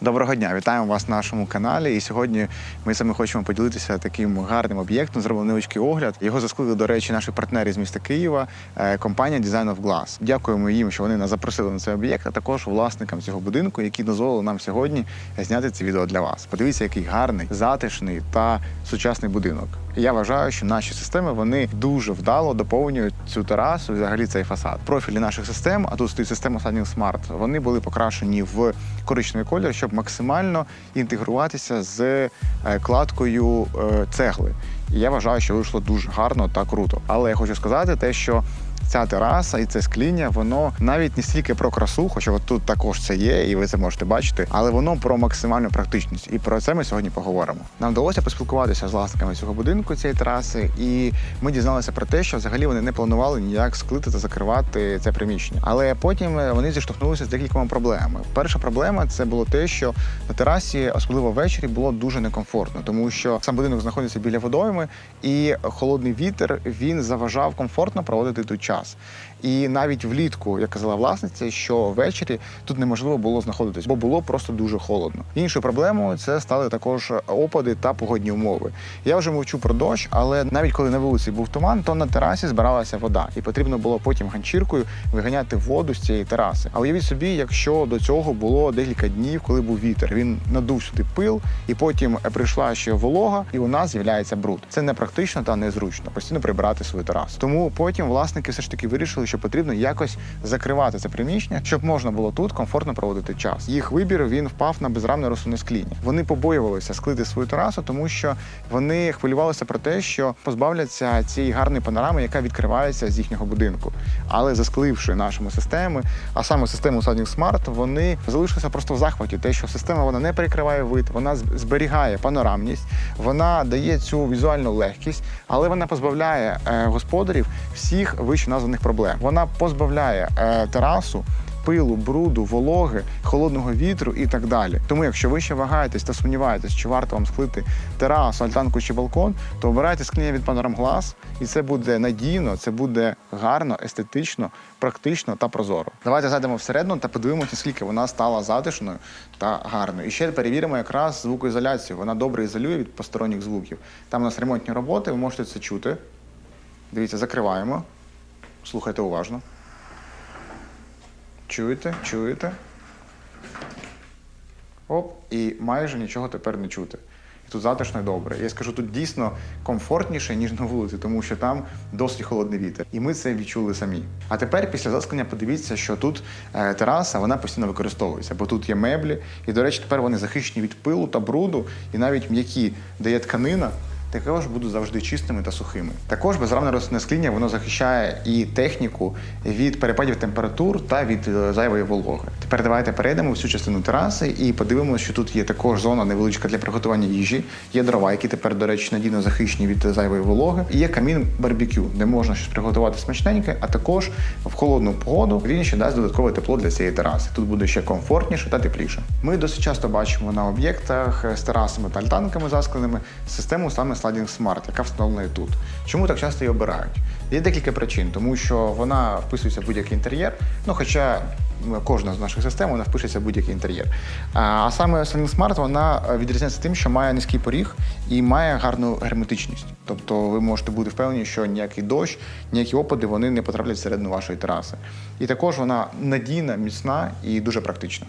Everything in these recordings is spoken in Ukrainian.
Доброго дня, вітаємо вас на нашому каналі. І сьогодні ми саме хочемо поділитися таким гарним об'єктом. Зробили невеличкий огляд. Його засклили, до речі, наші партнери з міста Києва, е, компанія Design of Glass. Дякуємо їм, що вони нас запросили на цей об'єкт, а також власникам цього будинку, які дозволили нам сьогодні зняти це відео для вас. Подивіться, який гарний, затишний та сучасний будинок. Я вважаю, що наші системи вони дуже вдало доповнюють цю терасу, взагалі цей фасад. Профілі наших систем, а тут стоїть система Sunning Smart, вони були покрашені в коричневий колір, щоб максимально інтегруватися з е, кладкою е, цегли. І я вважаю, що вийшло дуже гарно та круто. Але я хочу сказати те, що ця тераса і це скління, воно навіть не стільки про красу, хоча от тут також це є, і ви це можете бачити, але воно про максимальну практичність. І про це ми сьогодні поговоримо. Нам вдалося поспілкуватися з власниками цього будинку, цієї тераси, і ми дізналися про те, що взагалі вони не планували ніяк склити та закривати це приміщення. Але потім е, вони зіштовхнулися з декількома проблемами. Перша проблема це було те, що на терасі, особливо ввечері, було дуже некомфортно, тому що сам будинок знаходиться біля водойми, і холодний вітер він заважав комфортно проводити тут час. І навіть влітку, як казала власниця, що ввечері тут неможливо було знаходитись, бо було просто дуже холодно. Іншою проблемою це стали також опади та погодні умови. Я вже мовчу про дощ, але навіть коли на вулиці був туман, то на терасі збиралася вода, і потрібно було потім ганчіркою виганяти воду з цієї тераси. А уявіть собі, якщо до цього було декілька днів, коли був вітер, він надув сюди пил, і потім прийшла ще волога, і у нас з'являється бруд. Це непрактично та незручно постійно прибирати свою терасу. Тому потім власники все ж таки вирішили, що потрібно якось закривати це приміщення, щоб можна було тут комфортно проводити час. Їх вибір він впав на безрамне розсувне скління. Вони побоювалися склити свою терасу, тому що вони хвилювалися про те, що позбавляться цієї гарної панорами, яка відкривається з їхнього будинку. Але заскливши нашими системи, а саме систему Sonic Smart, вони залишилися просто в захваті. Те, що система вона не перекриває вид, вона зберігає панорамність, вона дає цю візуальну легкість, але вона позбавляє е, господарів всіх вище названих проблем. Вона позбавляє е, терасу. Пилу, бруду, вологи, холодного вітру і так далі. Тому, якщо ви ще вагаєтесь та сумніваєтесь, чи варто вам склити терасу, альтанку чи балкон, то обирайте скління від Panorama Glass, і це буде надійно, це буде гарно, естетично, практично та прозоро. Давайте зайдемо всередину та подивимося, наскільки вона стала затишною та гарною. І ще перевіримо якраз звукоізоляцію. Вона добре ізолює від посторонніх звуків. Там у нас ремонтні роботи, ви можете це чути. Дивіться, закриваємо. Слухайте уважно. Чуєте? Чуєте? Оп, і майже нічого тепер не чути. І тут затишно і добре. Я скажу, тут дійсно комфортніше, ніж на вулиці, тому що там досить холодний вітер. І ми це відчули самі. А тепер, після засклення, подивіться, що тут е, тераса вона постійно використовується, бо тут є меблі. І, до речі, тепер вони захищені від пилу та бруду, і навіть м'які, де є тканина, також будуть завжди чистими та сухими. Також безрамне рослинне скління воно захищає і техніку від перепадів температур та від е, зайвої вологи. Тепер давайте перейдемо в цю частину тераси і подивимося, що тут є також зона невеличка для приготування їжі. Є дрова, які тепер, до речі, надійно захищені від зайвої вологи. І є камін барбекю, де можна щось приготувати смачненьке, а також в холодну погоду він ще дасть додаткове тепло для цієї тераси. Тут буде ще комфортніше та тепліше. Ми досить часто бачимо на об'єктах з терасами та альтанками заскленими систему саме Sliding Smart, яка встановлена тут. Чому так часто її обирають? Є декілька причин, тому що вона вписується в будь-який інтер'єр. Ну, хоча кожна з наших систем вона впишеться в будь-який інтер'єр. А, саме Sliding Smart вона відрізняється тим, що має низький поріг і має гарну герметичність. Тобто ви можете бути впевнені, що ніякий дощ, ніякі опади вони не потраплять всередину вашої тераси. І також вона надійна, міцна і дуже практична.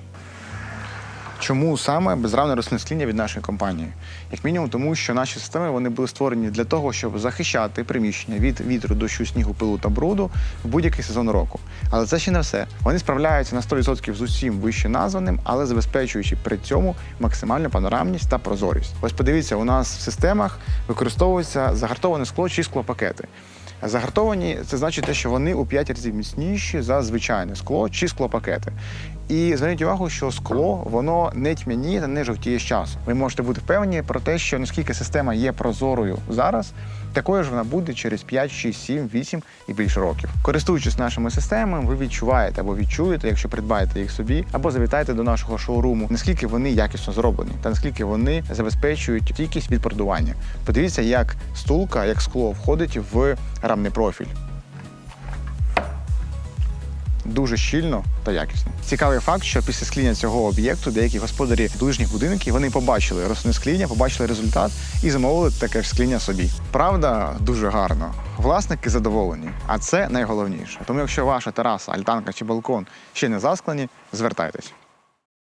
Чому саме рослинне скління від нашої компанії? Як мінімум, тому що наші системи вони були створені для того, щоб захищати приміщення від вітру, дощу, снігу, пилу та бруду в будь-який сезон року. Але це ще не все. Вони справляються на 100% з усім вище названим, але забезпечуючи при цьому максимальну панорамність та прозорість. Ось подивіться, у нас в системах використовується загартоване скло чи склопакети. Загартовані це значить те, що вони у 5 разів міцніші за звичайне скло чи склопакети. І зверніть увагу, що скло воно не тьмяніє та не жовтіє з часу. Ви можете бути впевнені про те, що наскільки система є прозорою зараз, такою ж вона буде через 5, 6, 7, 8 і більше років. Користуючись нашими системами, ви відчуваєте або відчуєте, якщо придбаєте їх собі, або завітаєте до нашого шоуруму, наскільки вони якісно зроблені, та наскільки вони забезпечують стійкість від продування. Подивіться, як стулка, як скло входить в рамний профіль. Дуже щільно та якісно. Цікавий факт, що після скління цього об'єкту деякі господарі ближніх будинків вони побачили росне скління, побачили результат і замовили таке скління собі. Правда, дуже гарно. Власники задоволені, а це найголовніше. Тому, якщо ваша тераса, альтанка чи балкон ще не засклені, звертайтесь.